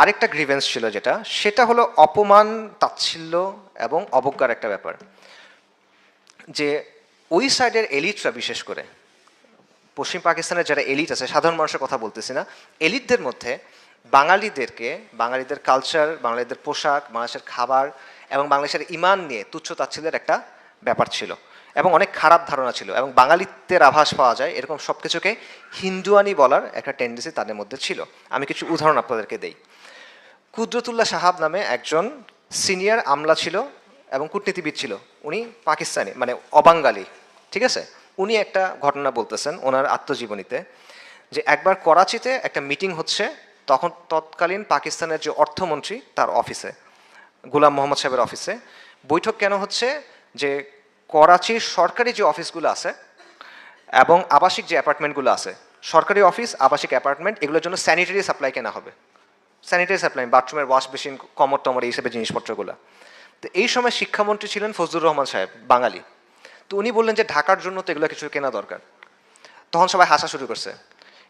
আরেকটা গ্রিভেন্স ছিল যেটা, সেটা হলো অপমান, তাচ্ছিল্য এবং অবজ্ঞার একটা ব্যাপার। যে ওই সাইডের এলিটরা বিশেষ করে, পশ্চিম পাকিস্তানের যারা এলিট আছে, সাধারণ মানুষের কথা বলতেছি না এলিটদের মধ্যে বাঙালিদেরকে, বাঙালিদের কালচার বাঙালিদের পোশাক, বাংলাদেশের খাবার এবং বাংলাদেশের ইমান নিয়ে তুচ্ছ তাচ্ছিল্যের একটা ব্যাপার ছিল। এবং অনেক খারাপ ধারণা ছিল এবং বাঙালিত্বের আভাস পাওয়া যায় এরকম সব কিছুকে হিন্দুয়ানি বলার একটা টেন্ডেন্সি তাদের মধ্যে ছিল। আমি কিছু উদাহরণ আপনাদেরকে দেই। কুদরতুল্লাহ সাহাব নামে একজন সিনিয়র আমলা ছিল এবং কূটনীতিবিদ ছিল। উনি পাকিস্তানি মানে অবাঙ্গালি, ঠিক আছে? উনি একটা ঘটনা বলতেছেন ওনার আত্মজীবনীতে যে একবার করাচিতে একটা মিটিং হচ্ছে, তখন তৎকালীন পাকিস্তানের যে অর্থমন্ত্রী তার অফিসে গোলাম মোহাম্মদ সাহেবের অফিসে বৈঠক কেন হচ্ছে যে করাচির সরকারি যে অফিসগুলো আছে এবং আবাসিক যে অ্যাপার্টমেন্টগুলো আছে, সরকারি অফিস, আবাসিক অ্যাপার্টমেন্ট, এগুলোর জন্য স্যানিটারি সাপ্লাই কেনা হবে। স্যানিটারি সাপ্লাই বাথরুমের ওয়াশ বেসিন কমর টমর এই হিসেবে জিনিসপত্রগুলো। তো এই সময় শিক্ষামন্ত্রী ছিলেন ফজলুর রহমান সাহেব, বাঙালি। তো উনি বললেন যে ঢাকার জন্য তো এগুলো কিছু কেনা দরকার। তখন সবাই হাসা শুরু করছে।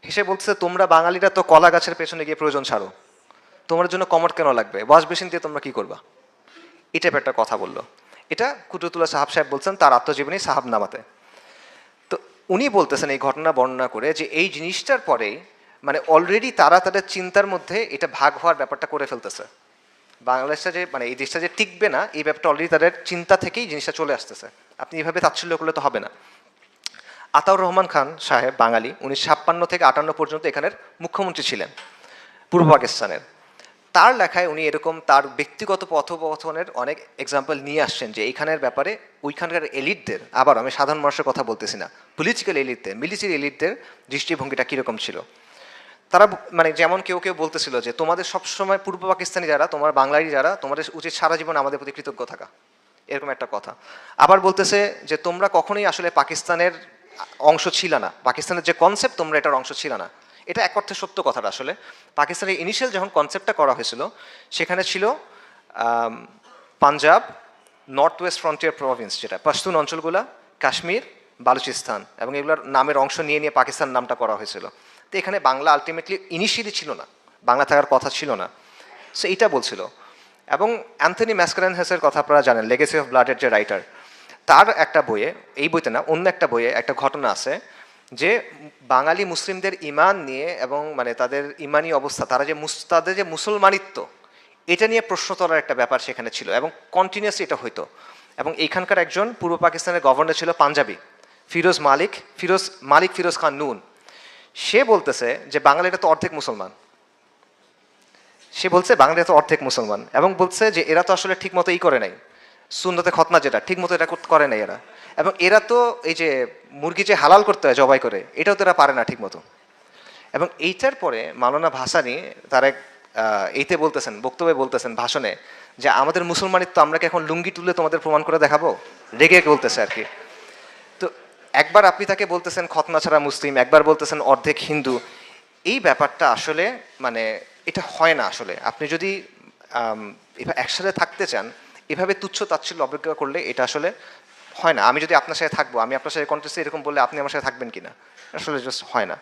হেসে বলছে তোমরা বাঙালিরা তো কলা গাছের পেছনে গিয়ে প্রয়োজন ছাড়ো। তোমার জন্য কমর কেন লাগবে? ওয়াশ বেসিন দিয়ে তোমরা কি করবা? এটা একটা কথা বলল। এটা কুতুতুল্লাহ সাহাব সাহেব বলছেন, তার আত্মজীবনী সাহাব নামাতে তো উনি বলতেছেন এই ঘটনা বর্ণনা করে যে এই জিনিসটার পরেই মানে অলরেডি তারা তাদের চিন্তার মধ্যে এটা ভাগ হওয়ার ব্যাপারটা করে ফেলতেছে। বাংলাদেশটা যে মানে এই দেশটা যে টিকবে না, এই ব্যাপারটা অলরেডি তাদের চিন্তা থেকেই জিনিসটা চলে আসতেছে। আপনি এভাবে তাচ্ছিল্য করলে তো হবে না। আতাউর রহমান খান সাহেব, বাঙালি, উনি ছাপ্পান্ন থেকে আটান্ন পর্যন্ত এখানের মুখ্যমন্ত্রী ছিলেন, পূর্ব পাকিস্তানের। তার লেখায় উনি এরকম তার ব্যক্তিগত পথোপথনের অনেক এক্সাম্পল নিয়ে আসছেন যে এইখানের ব্যাপারে ওইখানকার এলিটদের আবার আমি সাধারণ মানুষের কথা বলতেছি না পলিটিক্যাল এলিটদের মিলিটারি এলিটদের দৃষ্টিভঙ্গিটা কীরকম ছিল? তারা মানে যেমন কেউ কেউ বলতেছিল যে তোমাদের সবসময় পূর্ব পাকিস্তানি যারা, তোমার বাঙালি যারা, তোমাদের উচিত সারা জীবন আমাদের প্রতি কৃতজ্ঞ থাকা। এরকম একটা কথা। আবার বলতেছে যে তোমরা কখনোই আসলে পাকিস্তানের অংশ ছিল না, পাকিস্তানের যে কনসেপ্ট তোমরা এটার অংশ ছিল না। এটা এক অর্থে সত্য কথাটা আসলে। পাকিস্তানের ইনিশিয়াল যখন কনসেপ্টটা করা হয়েছিল, সেখানে ছিল Punjab north west frontier province যেটা, পশতুন অঞ্চলগুলা, কাশ্মীর, বালুচিস্তান এবং এগুলোর নামের অংশ নিয়ে নিয়ে পাকিস্তান নামটা করা হয়েছিল। তো এখানে বাংলা আলটিমেটলি ইনিশিয়ালি ছিল না, বাংলা থাকার কথা ছিল না। সো এটা বলছিল। এবং অ্যান্থনি ম্যাসকারেন হেসের কথা আপনারা জানেন লেগেসি অফ ব্লাডের যে রাইটার তার একটা বইয়ে, এই বইতে না, অন্য একটা বইয়ে একটা ঘটনা আছে যে বাঙালি মুসলিমদের ইমান নিয়ে এবং মানে তাদের ইমানি অবস্থা, তারা যে তাদের যে মুসলমানিত্ব, এটা নিয়ে প্রশ্ন তোলার একটা ব্যাপার সেখানে ছিল এবং কন্টিনিউসলি এটা হইতো। এবং এইখানকার একজন পূর্ব পাকিস্তানের গভর্নর ছিল পাঞ্জাবি, ফিরোজ মালিক ফিরোজ মালিক ফিরোজ খান নুন। সে বলতেছে যে বাঙালিরা তো অর্ধেক মুসলমান। সে বলছে বাঙালিরা তো অর্ধেক মুসলমান এবং বলছে যে এরা তো আসলে ঠিক মতো ই করে নাই। সুন্নতে খতনা যেটা ঠিক মতো এটা করে নাই এরা। এবং এরা তো এই যে মুরগি যে হালাল করতে হয় জবাই করে, এটাও তো এরা পারে না ঠিক মতো এবং এইটার পরে মাওলানা ভাসানি তার এক এইতে বলতেছেন, বক্তব্যে বলতেছেন ভাষণে যে, আমাদের মুসলমানিত্ব আমরা কি এখন লুঙ্গি তুলে তোমাদের প্রমাণ করে দেখাবো? রেগে বলতেছে আর কি। তো একবার আপনি তাকে বলতেছেন, খতনা ছাড়া মুসলিম, একবার বলতেছেন অর্ধেক হিন্দু, এই ব্যাপারটা আসলে মানে এটা হয় না আসলে। আপনি যদি একসাথে থাকতে চান এভাবে তুচ্ছ তাচ্ছিল্য অপেক্ষা করলে এটা আসলে হয় না। আমি যদি আপনার সাথে থাকব, আমি আপনার সাথে কন্টেস্টে এরকম বললে আপনি আমার সাথে থাকবেন কিনা? আসলে জাস্ট হয় না।